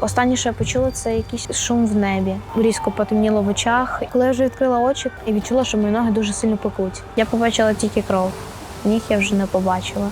Останнє, що я почула, це якийсь шум в небі. Різко потемніло в очах. Коли я вже відкрила очі і відчула, що мої ноги дуже сильно пекуть. Я побачила тільки кров. Ніг я вже не побачила.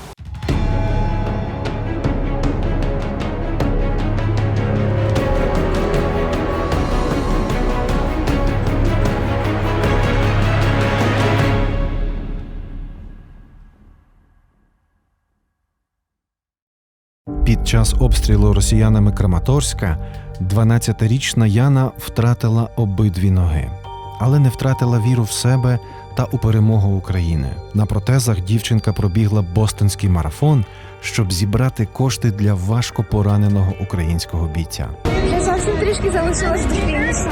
Під час обстрілу росіянами Краматорська 12-річна Яна втратила обидві ноги, але не втратила віру в себе та у перемогу України. На протезах дівчинка пробігла бостонський марафон, щоб зібрати кошти для важко пораненого українського бійця. Я зовсім трішки залишилась до фінішу.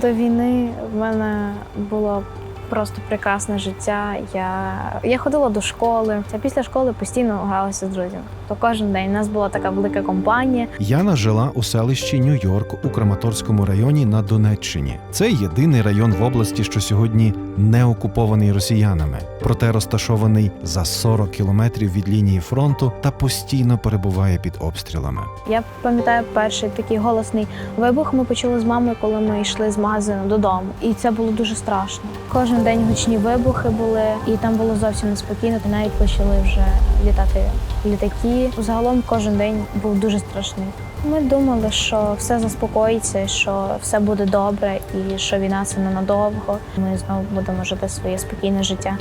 До війни в мене було просто прекрасне життя. Я, я ходила до школи, а після школи постійно гралася з друзями. То кожен день у нас була така велика компанія. Яна жила у селищі Нью-Йорк у Краматорському районі на Донеччині. Це єдиний район в області, що сьогодні не окупований росіянами, проте розташований за 40 кілометрів від лінії фронту та постійно перебуває під обстрілами. Я пам'ятаю перший такий голосний вибух. Ми почули з мамою, коли ми йшли з магазину додому, і це було дуже страшно. Кожен день гучні вибухи були, і там було зовсім неспокійно. Навіть почали вже літати літаки. Загалом кожен день був дуже страшний. Ми думали, що все заспокоїться, що все буде добре, і що війна це ненадовго. Ми знову будемо жити своє спокійне життя.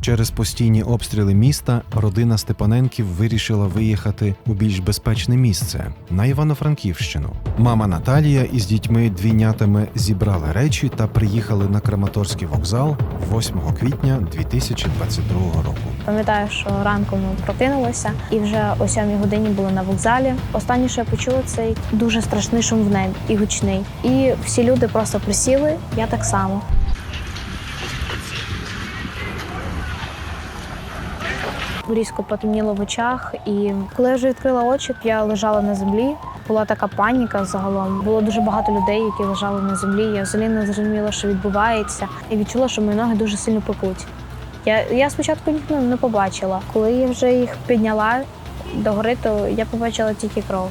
Через постійні обстріли міста родина Степаненків вирішила виїхати у більш безпечне місце на Івано-Франківщину. Мама Наталія із дітьми двійнятами зібрали речі та приїхали на Краматорський вокзал 8 квітня 2022 року. Пам'ятаю, що ранком ми прокинулися, і вже о сьомій годині були на вокзалі. Останнє, що я почула, це дуже страшний шум в небі і гучний. І всі люди просто присіли. Я так само. Різко потемніло в очах, і коли я вже відкрила очі, я лежала на землі. Була така паніка загалом. Було дуже багато людей, які лежали на землі. Я взагалі не зрозуміла, що відбувається, і відчула, що мої ноги дуже сильно пекуть. Я, я спочатку їх ну, не побачила. Коли я вже їх підняла догори, то я побачила тільки кров.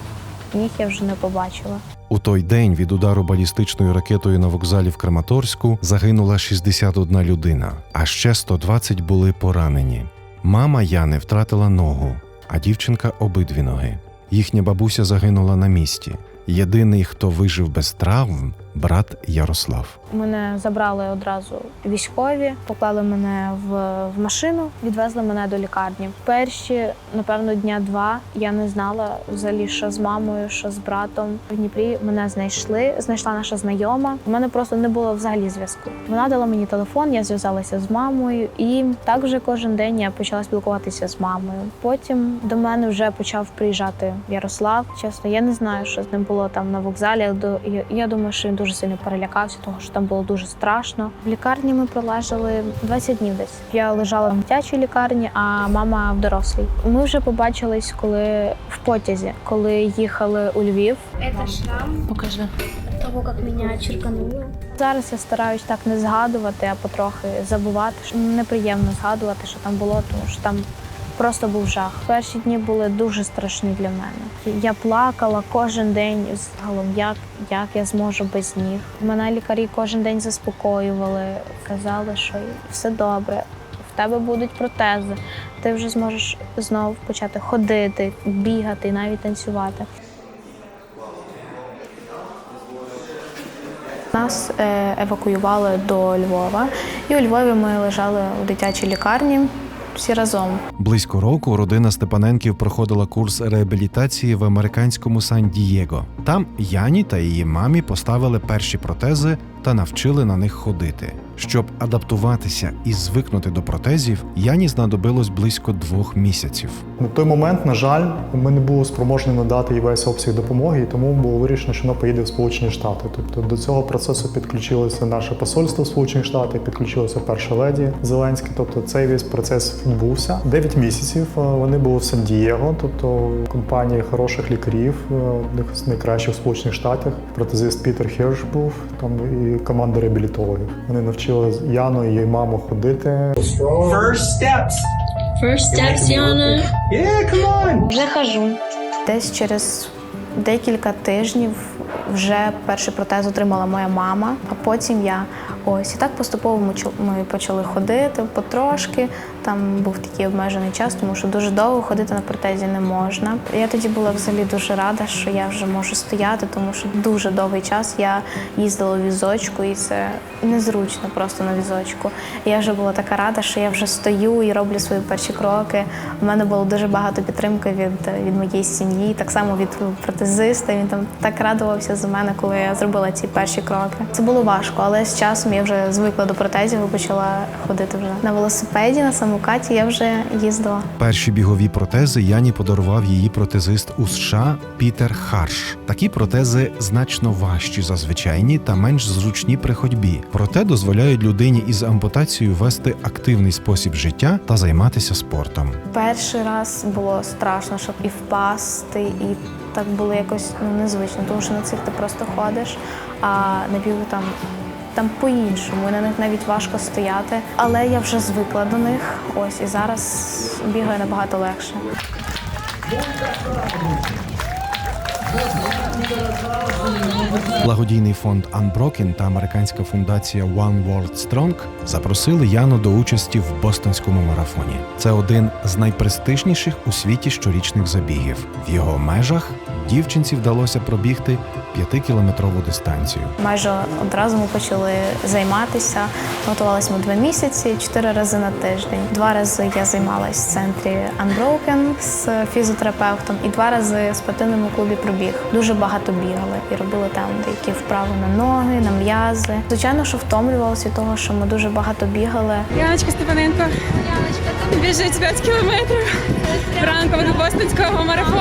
Ніг я вже не побачила. У той день від удару балістичною ракетою на вокзалі в Краматорську загинула 61 людина, а ще 120 були поранені. Мама Яни втратила ногу, а дівчинка обидві ноги. Їхня бабуся загинула на місці. Єдиний, хто вижив без травм, брат Ярослав. Мене забрали одразу військові, поклали мене в, в машину, відвезли мене до лікарні. Перші, напевно, дня два я не знала взагалі, що з мамою, що з братом. В Дніпрі мене знайшли, знайшла наша знайома. У мене просто не було взагалі зв'язку. Вона дала мені телефон, я зв'язалася з мамою, і так вже кожен день я почала спілкуватися з мамою. Потім до мене вже почав приїжджати Ярослав. Чесно, я не знаю, що з ним було там на вокзалі. До- я думаю, що він дуже сильно перелякався, тому що там було дуже страшно. В лікарні ми пролежали 20 днів десь. Я лежала в дитячій лікарні, а мама в дорослій. Ми вже побачились, коли в потязі, коли їхали у Львів. Это шрам Покажи. того, как меня черкануло. Зараз я стараюсь так не згадувати, а потрохи забувати. Що Неприємно згадувати, що там було, тому що там просто був жах. Перші дні були дуже страшні для мене. Я плакала кожен день загалом, як, як я зможу без ніг. Мене лікарі кожен день заспокоювали, казали, що все добре. В тебе будуть протези, ти вже зможеш знову почати ходити, бігати навіть танцювати. Нас е, евакуювали до Львова, і у Львові ми лежали у дитячій лікарні всі разом. Близько року родина Степаненків проходила курс реабілітації в американському Сан-Дієго. Там Яні та її мамі поставили перші протези та навчили на них ходити. Щоб адаптуватися і звикнути до протезів, Яні знадобилось близько двох місяців. На той момент, на жаль, ми не були спроможні надати їй весь обсяг допомоги, і тому було вирішено, що вона поїде в Сполучені Штати. Тобто до цього процесу підключилося наше посольство в Сполучених Штатах, підключилася перша леді Зеленська. Тобто цей весь процес відбувся. Дев'ять місяців е, вони були в Сан-Дієго, тобто компанії хороших лікарів, е, одних з найкращих в Сполучених Штатах. Протезист Пітер Хірш був там і команда реабілітологів. Вони навчили Яну і її маму ходити. First steps First steps, Yana. Вже хожу. Десь через декілька тижнів вже перший протез отримала моя мама, а потім я. Ось і так поступово ми почали ходити потрошки. Там був такий обмежений час, тому що дуже довго ходити на протезі не можна. Я тоді була взагалі дуже рада, що я вже можу стояти, тому що дуже довгий час я їздила в візочку, і це незручно просто на візочку. Я вже була така рада, що я вже стою і роблю свої перші кроки. У мене було дуже багато підтримки від, від моєї сім'ї, так само від протезиста. Він там так радувався за мене, коли я зробила ці перші кроки. Це було важко, але з часом я вже звикла до протезів і почала ходити вже на велосипеді, на самокаті. Я вже їздила. Перші бігові протези Яні подарував її протезист у США Пітер Харш. Такі протези значно важчі за звичайні та менш зручні при ходьбі. Проте дозволяють людині із ампутацією вести активний спосіб життя та займатися спортом. Перший раз було страшно, щоб і впасти, і так було якось ну, незвично, тому що на цих ти просто ходиш, а на бігу там. Там по-іншому, на них навіть важко стояти, але я вже звикла до них. Ось і зараз бігаю набагато легше. Благодійний фонд Unbroken та американська фундація One World Strong запросили Яну до участі в бостонському марафоні. Це один з найпрестижніших у світі щорічних забігів. В його межах дівчинці вдалося пробігти п'ятикілометрову дистанцію. Майже одразу ми почали займатися. Готувалися ми два місяці, чотири рази на тиждень. Два рази я займалась в центрі Unbroken з фізіотерапевтом, і два рази в спортивному клубі пробіг. Дуже багато бігали і робили там деякі вправи на ноги, на м'язи. Звичайно, що втомлювалися від того, що ми дуже багато бігали. Яночка Степаненко біжить 5 кілометрів ранком до бостонського марафону.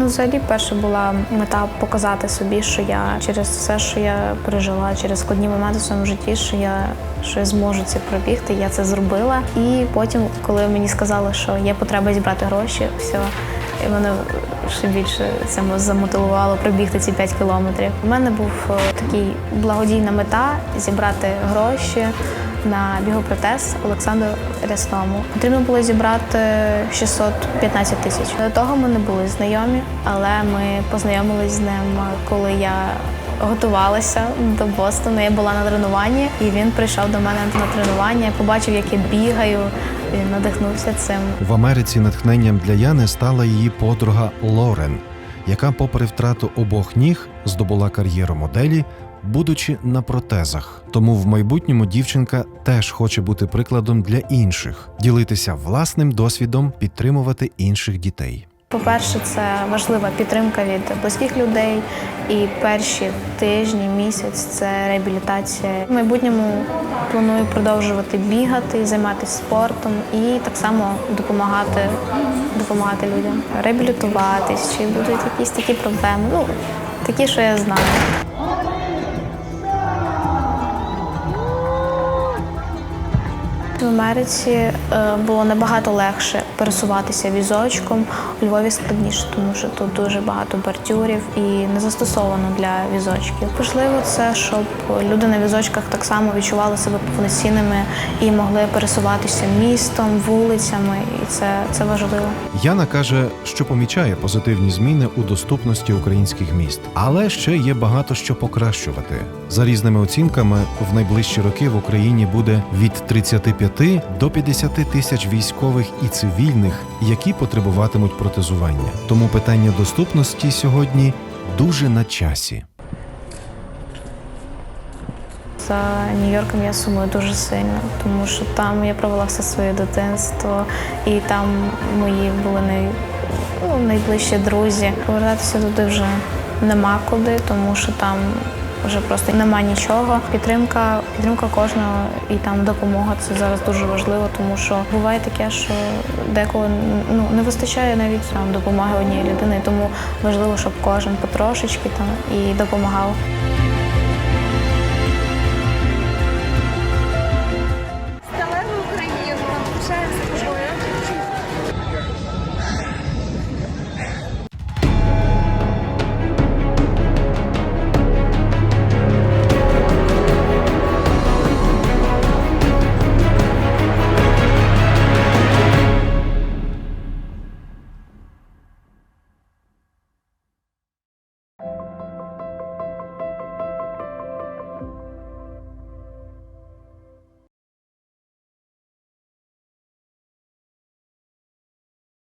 Ну, взагалі, перша була мета показати собі, що я через все, що я пережила, через складні моменти в своєму житті, що я що я зможу це пробігти. Я це зробила. І потім, коли мені сказали, що є потреба зібрати гроші, все. І мене ще більше це замотивувало пробігти ці 5 кілометрів. У мене був е, такий благодійна мета зібрати гроші на бігопротез Олександру Рясному. Потрібно було зібрати 615 тисяч. До того ми не були знайомі, але ми познайомились з ним, коли я готувалася до Бостона. Я була на тренуванні, і він прийшов до мене на тренування, побачив, як я бігаю. Він надихнувся цим. В Америці натхненням для Яни стала її подруга Лорен, яка, попри втрату обох ніг, здобула кар'єру моделі, будучи на протезах. Тому в майбутньому дівчинка теж хоче бути прикладом для інших, ділитися власним досвідом, підтримувати інших дітей. По-перше, це важлива підтримка від близьких людей. І перші тижні, місяць це реабілітація. В майбутньому планую продовжувати бігати, займатися спортом і так само допомагати, допомагати людям, реабілітуватись, чи будуть якісь такі проблеми. Ну такі, що я знаю. В Америці е, було набагато легше пересуватися візочком. У Львові складніше, тому що тут дуже багато бордюрів і не застосовано для візочків. Важливо це, щоб люди на візочках так само відчували себе повноцінними і могли пересуватися містом, вулицями, і це, це важливо. Яна каже, що помічає позитивні зміни у доступності українських міст, але ще є багато що покращувати. За різними оцінками, в найближчі роки в Україні буде від 35 до 50 тисяч військових і цивільних, які потребуватимуть протезування. Тому питання доступності сьогодні дуже на часі. За Нью-Йорком я сумую дуже сильно, тому що там я провела все своє дитинство, і там мої були най, ну, найближчі друзі. Повертатися туди вже нема куди, тому що там вже просто нема нічого. Підтримка, підтримка кожного і там допомога це зараз дуже важливо, тому що буває таке, що деколи ну не вистачає навіть там допомоги однієї людини, тому важливо, щоб кожен потрошечки там і допомагав.